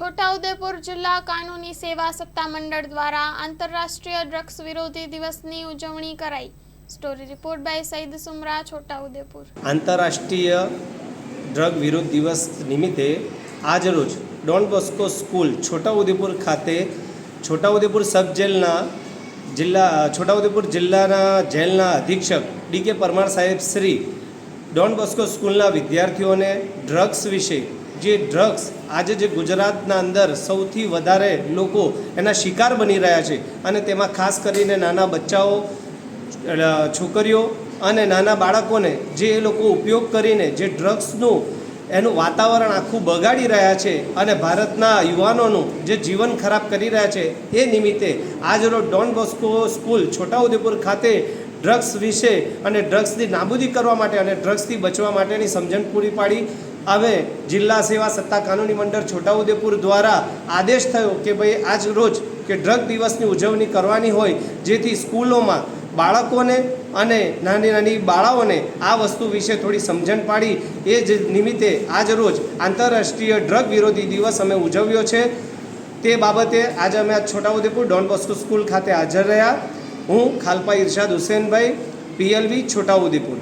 છોટાઉદેપુર જિલ્લા કાનૂની સેવા સત્તા મંડળ દ્વારા આંતરરાષ્ટ્રીય ડ્રગ્સ વિરોધી દિવસની ઉજવણી કરાઈ. Story report by Saeed Sumra, Chhota Udepur. આંતરરાષ્ટ્રીય ડ્રગ વિરોધ દિવસ નિમિત્તે આજરોજ ડોન બોસ્કો સ્કૂલ છોટાઉદેપુર ખાતે છોટાઉદેપુર સબ જેલના જિલ્લા, છોટાઉદેપુર જિલ્લાના જેલના અધિક્ષક ડી કે પરમાર સાહેબ શ્રી ડોન બોસ્કો સ્કૂલના વિદ્યાર્થીઓને ડ્રગ્સ વિશે જે ડ્રગ્સ આજે જે ગુજરાતના અંદર સૌથી વધારે લોકો એના શિકાર બની રહ્યા છે અને તેમાં ખાસ કરીને નાના બચ્ચાઓ છોકરીઓ અને નાના બાળકોને જે એ લોકો ઉપયોગ કરીને જે ડ્રગ્સનું એનું વાતાવરણ આખું બગાડી રહ્યા છે અને ભારતના યુવાનોનું જે જીવન ખરાબ કરી રહ્યા છે એ નિમિત્તે આજનો ડોન બોસ્કો સ્કૂલ છોટાઉદેપુર ખાતે ડ્રગ્સ વિશે અને ડ્રગ્સની નાબૂદી કરવા માટે અને ડ્રગ્સથી બચવા માટેની સમજણ પૂરી પાડી હવે જિલ્લા સેવા સત્તા કાનૂની મંડળ છોટાઉદેપુર દ્વારા આદેશ થયો કે ભાઈ આજ રોજ કે ડ્રગ દિવસની ઉજવણી કરવાની હોય, જેથી સ્કૂલોમાં બાળકોને અને નાની નાની બાળાઓને આ વસ્તુ વિશે થોડી સમજણ પાડી. એ જ નિમિત્તે આજ રોજ આંતરરાષ્ટ્રીય ડ્રગ વિરોધી દિવસ અમે ઉજવ્યો છે. તે બાબતે આજે અમે આ છોટાઉદેપુર ડોન બોસ્કો સ્કૂલ ખાતે હાજર રહ્યા. હું ખાલપા ઇરશાદ હુસેનભાઈ, પીએલવી છોટાઉદેપુર.